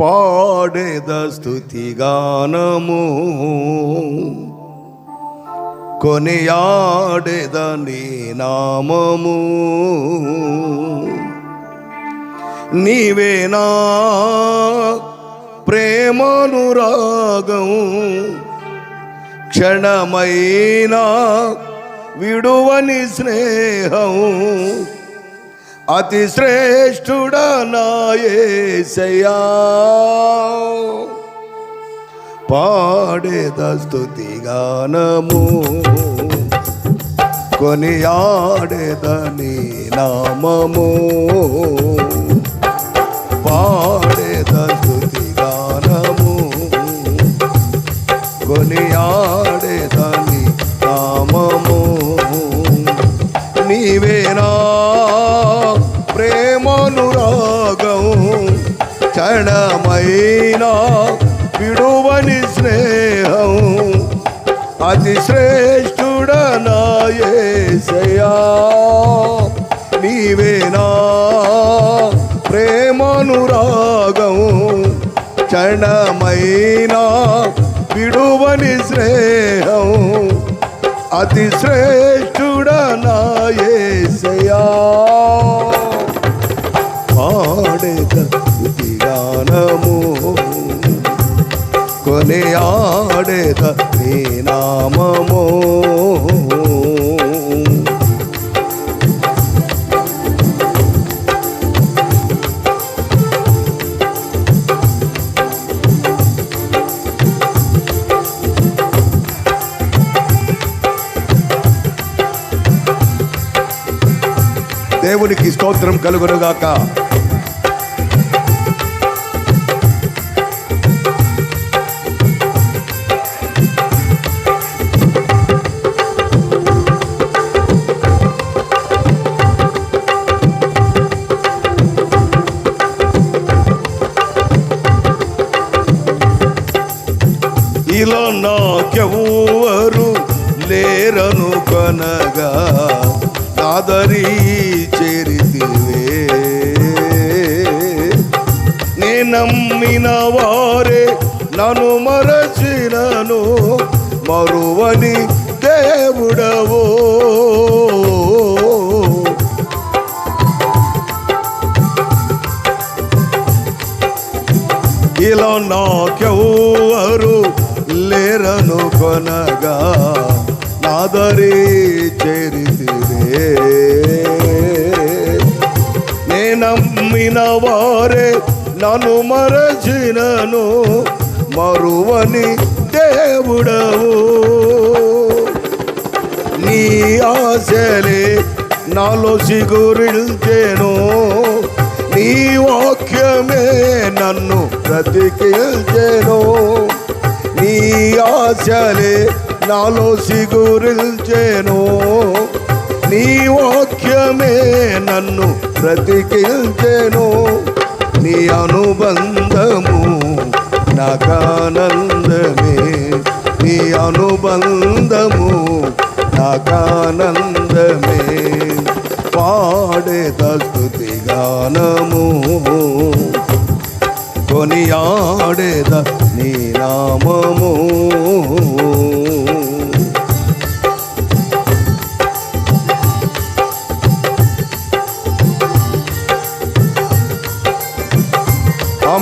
పాడేద స్థుతిగానము కొనియాడేద నీ నామము. నీవేనా ప్రేమనురాగం. క్షణమైనా విడువని స్నేహం. అతి శ్రేష్ఠుడనాయేసయ్యా పాడేద స్థుతిగానము కొనియాడేదని నామము. పాడేద స్థుతిగానము కొనియాడేదని శ్రేష్ఠుడనాయేసయా నీవేనా ప్రేమనురాగం క్షణమైనా విడువని స్నేహం అతి శ్రేష్ఠుడనాయేసయా పాడేద స్థుతిగానము కొనియా పాడేద నీ నామము. దేవునికి స్తోత్రం కలుగునుగాక. ఇలా నాకెవ్వరు లేరను కనగా నాదరి చేరితివే. నే నమ్మిన వారే నన్ను మరచినను మరువని దేవుడవో. ఇలా నాకెవ్వరు కొనగా నాదరి చేరితివే నే నమ్మిన వారే నన్ను మరచినను మరువని దేవుడవు. నీ ఆశలే నాలో సిగురిల్చేను నీ వాక్యమే నన్ను బ్రతికిల్చేను నీ ఆశలే నాలో సిగురిల్చేను నీ వాక్యమే నన్ను బ్రతికిల్చేను నీ అనుబంధము నాకానందమే. నీ అనుబంధము నాకానందమే. పాడే స్థుతి గానము. కొనియాడేద నీ నామము.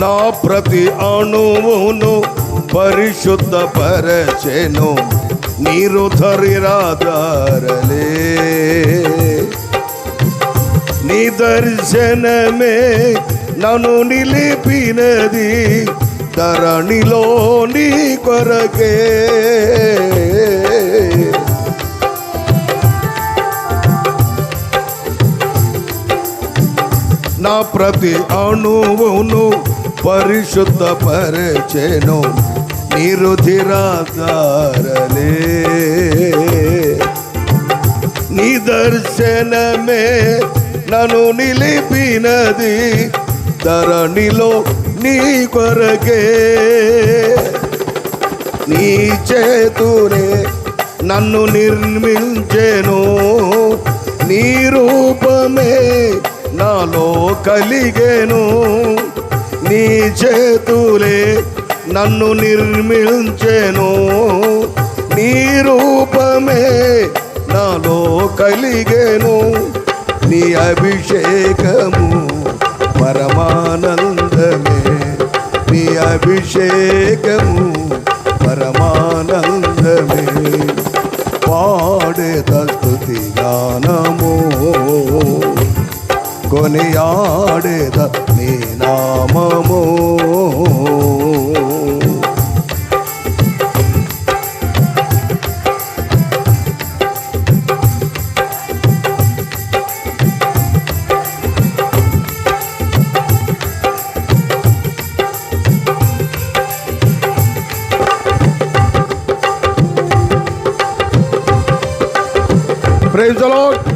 నా ప్రతి అణువును పరిశుద్ధపరచెను. నీరు ధరిరాధారలే నీ దర్శనమే నన్ను నిలిపినది ధరణిలో నీ కొరకే. నా ప్రతి అణువును పరిశుద్ధపరచెను నిరుధిరాధారలే. నీ దర్శనమే నన్ను నిలిపినది ధరణిలో నీ కొరకే. నీ చేతునే నన్ను నిర్మించెను నీ రూపమే నాలో కలిగెను. చేతులే నన్ను నిర్మించెను. నీ రూపమే నాలో కలిగెను. నీ అభిషేకము పరమానందమే. నీ అభిషేకము పరమానందమే. పాడే స్తుతి గానము కొనియాడేద నీ Praise the Lord.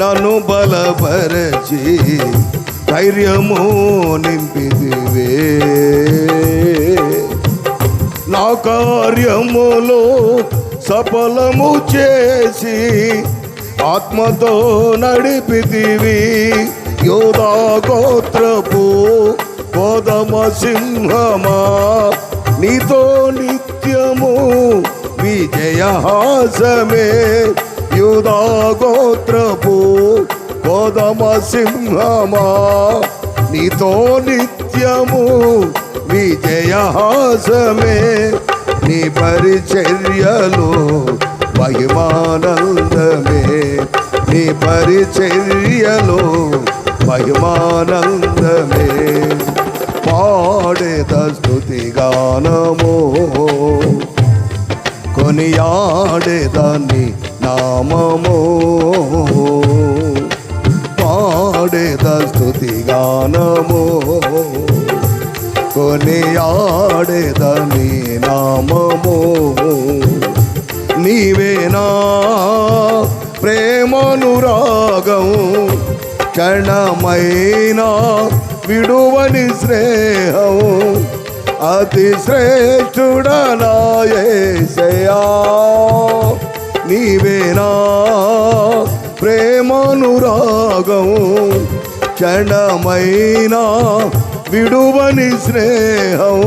నన్ను బలపరచి ధైర్యము నింపిదివే నా కార్యములో సఫలము చేసి ఆత్మతో నడిపితివి. యోధా గోత్రపు గోదమ సింహమా నీతో నిత్యము విజయహాసమే యూదా గోత్రపు కోదమ సింహమా నీతో నిత్యము విజయహాసమే నీ పరిచర్యలు మహిమానందమే. నీ పరిచర్యలు మహిమానందమే. పాడేద స్తుతి గానము. కొనియాడేదాన్ని నామము పాడేద స్థుతి గానము. కొనియాడేదాన్ని నామము. నీవేనా ప్రేమనురాగం క్షణమైనా విడువని స్నేహం. అతి శ్రేష్ఠుడనాయేసయా నీవేనా? ప్రేమనురాగం క్షణమైనా విడువని స్నేహం.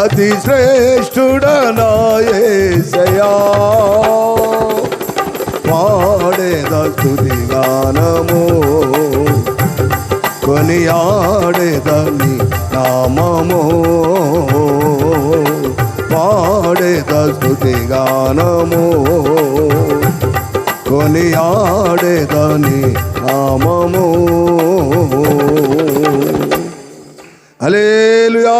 అతి శ్రేష్ఠుడనాయసయా పాడేద స్తుతి గానము కొనియాడేదని నామము. పాడేద స్తుతి గానము కొనియాడేదని నామము. అలేలుయా